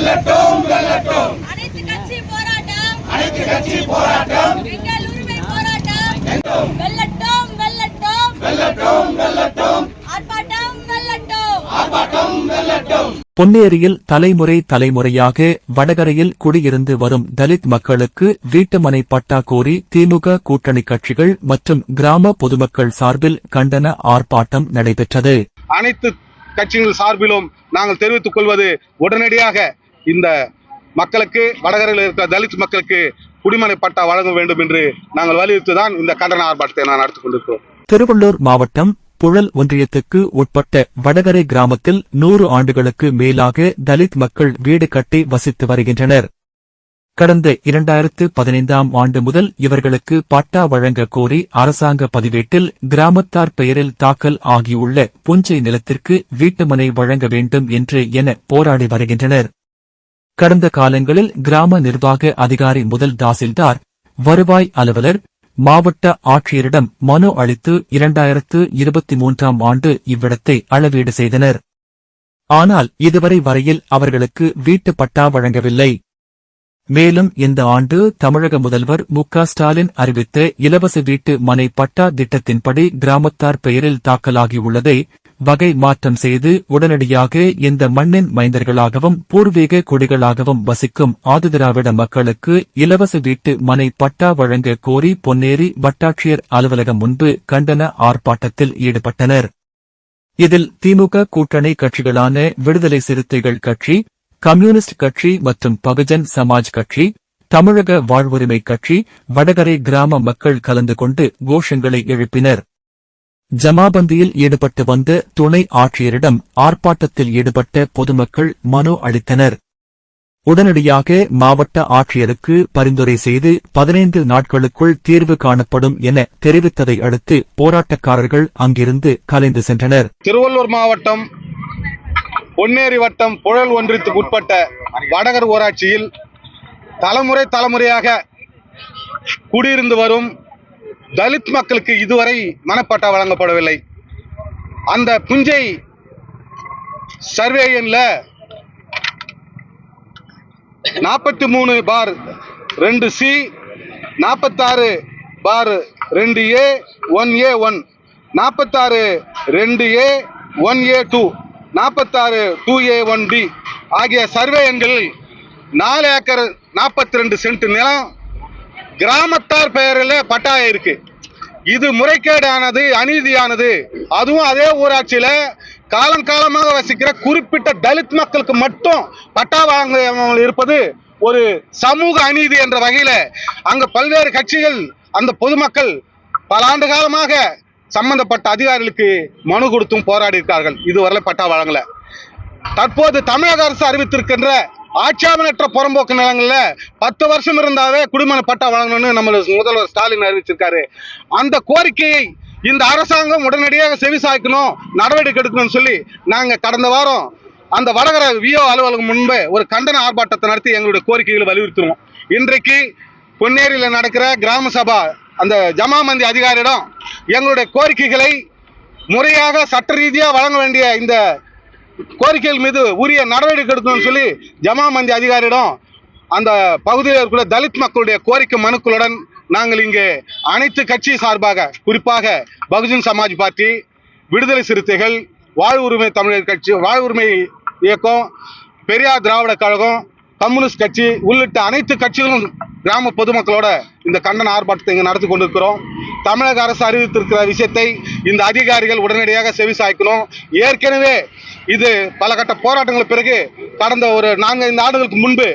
வெல்லட்டும் வெல்லட்டும் அனைத்து கட்சி போராட்டம். அனைத்து கட்சி போராட்டம். எங்கள் உரிமை போராட்டம். வெல்லட்டும் வெல்லட்டும். வெல்லட்டும் வெல்லட்டும். ஆர்ப்பாட்டம் வெல்லட்டும். ஆர்ப்பாட்டம் வெல்லட்டும். பொன்னேரியில் தலைமுறை தலைமுறையாக வடகரையில் குடியிருந்து வரும் தலித் மக்களுக்கு வீட்டுமனை பட்டா கோரி திமுக கூட்டணி கட்சிகள் மற்றும் கிராம பொதுமக்கள் சார்பில் கண்டன ஆர்ப்பாட்டம் நடைபெற்றது. அனைத்து கட்சிகள் சார்பிலும் நாங்கள் தெரிவித்துக் கொள்வது உடனடியாக இந்த மக்களுக்கு வடகரையில் இருக்கிற தலித் மக்களுக்கு குடிமனை பட்டா வழங்க வேண்டும் என்று நாங்கள் வலியுறுத்தி தான் இந்த கண்டன ஆர்ப்பாட்டத்தை நான் நடத்திக் கொண்டிருக்கிறோம். திருவள்ளூர் மாவட்டம் புழல் ஒன்றியத்துக்கு உட்பட்ட வடகரை கிராமத்தில் நூறு ஆண்டுகளுக்கு மேலாக தலித் மக்கள் வீடு கட்டி வசித்து வருகின்றனர். கடந்த இரண்டாயிரத்து பதினைந்தாம் ஆண்டு முதல் இவர்களுக்கு பட்டா வழங்க கோரி அரசாங்க பதிவேட்டில் கிராமத்தார் பெயரில் தாக்கல் ஆகியுள்ள புஞ்சை நிலத்திற்கு வீட்டுமனை வழங்க வேண்டும் என்று என போராடி வருகின்றனர். கடந்த காலங்களில் கிராம நிர்வாக அதிகாரி முதல் தாசில்தார் வருவாய் அலுவலர் மாவட்ட ஆட்சியரிடம் மனு அளித்து இரண்டாயிரத்து இருபத்தி மூன்றாம் ஆண்டு இவ்விடத்தை அளவீடு செய்தனர். ஆனால் இதுவரை வரையில் அவர்களுக்கு வீட்டு பட்டா வழங்கவில்லை. மேலும் இந்த ஆண்டு தமிழக முதல்வர் மு ஸ்டாலின் அறிவித்த இலவச வீட்டு மனை பட்டா திட்டத்தின்படி கிராமத்தார் பெயரில் தாக்கலாகியுள்ளதை வகை மாற்றம் செய்து உடனடியாக இந்த மண்ணின் மைந்தர்களாகவும் பூர்வீக குடிகளாகவும் வசிக்கும் ஆதிதிராவிட மக்களுக்கு இலவச வீட்டு மனை பட்டா வழங்க கோரி பொன்னேரி வட்டாட்சியர் அலுவலகம் முன்பு கண்டன ஆர்ப்பாட்டத்தில் ஈடுபட்டனர். இதில் திமுக கூட்டணி கட்சிகளான விடுதலை சிறுத்தைகள் கட்சி கம்யூனிஸ்ட் கட்சி மற்றும் பகுஜன் சமாஜ் கட்சி தமிழக வாழ்வுரிமை கட்சி வடகரை கிராம மக்கள் கலந்து கொண்டு கோஷங்களை எழுப்பினர். ஜமாபந்தியில் ஈடுபட்டு வந்த துணை ஆட்சியரிடம் ஆர்ப்பாட்டத்தில் ஈடுபட்ட பொதுமக்கள் மனு அளித்தனர். உடனடியாக மாவட்ட ஆட்சியருக்கு பரிந்துரை செய்து பதினைந்து நாட்களுக்குள் தீர்வு காணப்படும் என தெரிவித்ததை அடுத்து போராட்டக்காரர்கள் அங்கிருந்து கலைந்து சென்றனர். திருவள்ளூர் மாவட்டம் பொன்னேரி வட்டம் புழல் ஒன்றியத்துக்கு உட்பட்ட வடகர் ஊராட்சியில் தலைமுறை தலைமுறையாக குடியிருந்து வரும் தலித் மக்களுக்கு இதுவரை மனப்பட்டா வழங்கப்படவில்லை. அந்த புஞ்சை சர்வேயன்ல நாற்பத்தி மூணு பார் ரெண்டு சி நாற்பத்தாறு பார் ரெண்டு ஏ ஒன் ஏ ஒன். நாற்பத்தாறு ரெண்டு ஏ ஒன் ஏ டூ. நாற்பத்தாறு டூ ஏ ஒன் டி ஆகிய சர்வே எண்களில் நாலு ஏக்கர் நாற்பத்தி ரெண்டு சென்ட் நிலம் கிராமத்தார் பெயரில் பட்டாயம் இருக்கு. இது முறைகேடானது அநீதியானது. அதுவும் அதே ஊராட்சியில காலம் காலமாக வசிக்கிற குறிப்பிட்ட தலித் மக்களுக்கு மட்டும் பட்டா வாங்காமல் இருப்பது ஒரு சமூக அநீதி என்ற வகையில அங்க பல்வேறு கட்சிகள் அந்த பொதுமக்கள் பல ஆண்டு காலமாக சம்பந்தப்பட்ட அதிகாரிகளுக்கு மனு கொடுத்தும் போராடி இருக்கார்கள் இதுவரை பட்டா வழங்கல. தற்போது தமிழக அரசு அறிவித்திருக்கின்ற ஆட்சேபனற்ற புறம்போக்கு நிலங்கள்ல பத்து வருஷம் இருந்தாவே குடிமன பட்டா வழங்கணும்னு நம்ம முதல்வர் ஸ்டாலின் அறிவிச்சிருக்காரு. அந்த கோரிக்கையை இந்த அரசாங்கம் உடனடியாக செவிசாய்க்கணும் நடவடிக்கை எடுக்கணும்னு சொல்லி நாங்க கடந்த வாரம் அந்த வடகர விஓ அலுவலகம் முன்பு ஒரு கண்டன ஆர்ப்பாட்டத்தை நடத்தி எங்களுடைய கோரிக்கைகளை வலியுறுத்துவோம் இன்றைக்கு பொன்னேரியில் நடக்கிற கிராம சபா அந்த ஜமாமந்தி அதிகாரியிடம் எங்களுடைய கோரிக்கைகளை முறையாக சட்ட ரீதியாக வழங்க வேண்டிய இந்த கோரிக்கைகள் மீது உரிய நடவடிக்கை எடுக்கணும்னு சொல்லி ஜமா மந்தி அதிகாரியிடம் அந்த பகுதியில் இருக்கிற தலித் மக்களுடைய கோரிக்கை மனுக்களுடன் நாங்கள் இங்கே அனைத்து கட்சி சார்பாக குறிப்பாக பகுஜன் சமாஜ் பார்ட்டி விடுதலை சிறுத்தைகள் வாழ்வுரிமை தமிழர் கட்சி வாழ்வுரிமை இயக்கம் பெரியார் திராவிட கழகம் கம்யூனிஸ்ட் கட்சி உள்ளிட்ட அனைத்து கட்சிகளும் கிராம பொதுமக்களோட இந்த கண்டன ஆர்ப்பாட்டத்தை இங்கே நடத்தி கொண்டிருக்கிறோம். தமிழக அரசு அறிவித்திருக்கிற விஷயத்தை இந்த அதிகாரிகள் உடனடியாக செவிசாய்க்கணும் ஏற்கனவே இது பல கட்ட போராட்டங்களுக்கு பிறகு கடந்த ஒரு நான்கு ஐந்து ஆண்டுகளுக்கு முன்பு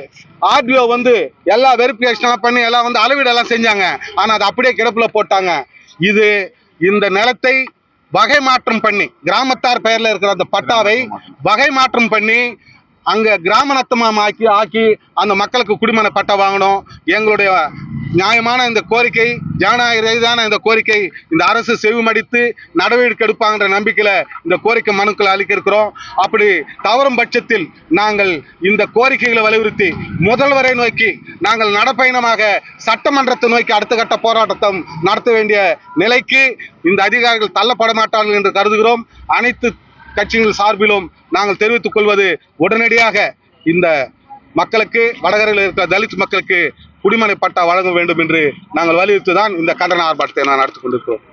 ஆர்டிஓ வந்து எல்லா வெரிஃபிகேஷன் பண்ணி எல்லாம் வந்து அளவீடு எல்லாம் செஞ்சாங்க. ஆனால் அது அப்படியே கிடப்பில் போட்டாங்க. இது இந்த நிலத்தை வகை மாற்றம் பண்ணி கிராமத்தார் பெயரில் இருக்கிற அந்த பட்டாவை வகை மாற்றம் பண்ணி அங்கே கிராம நத்தமாக ஆக்கி ஆக்கி அந்த மக்களுக்கு குடிமன பட்டா வாங்கணும். எங்களுடைய நியாயமான இந்த கோரிக்கை ஜனநாயக ரீதியான இந்த கோரிக்கை இந்த அரசு செவிமடித்து நடவடிக்கை எடுப்பாங்கன்ற நம்பிக்கையில் இந்த கோரிக்கை மனுக்களை அளிக்கிறோம் அப்படி தவறும் பட்சத்தில் நாங்கள் இந்த கோரிக்கைகளை வலியுறுத்தி முதல்வரை நோக்கி நாங்கள் நடப்பயணமாக சட்டமன்றத்தை நோக்கி அடுத்த கட்ட போராட்டத்தை நடத்த வேண்டிய நிலைக்கு இந்த அதிகாரிகள் தள்ளப்பட மாட்டார்கள் என்று கருதுகிறோம். அனைத்து கட்சிகள் சார்பிலும் நாங்கள் தெரிவித்துக் கொள்வது உடனடியாக இந்த மக்களுக்கு வடகரையில் இருக்கிற தலித் மக்களுக்கு குடிமனை பட்டா வழங்க வேண்டும் என்று நாங்கள் வலியுறுத்தி தான் இந்த கண்டன ஆர்ப்பாட்டத்தை நான் நடத்தி கொண்டிருக்கிறோம்.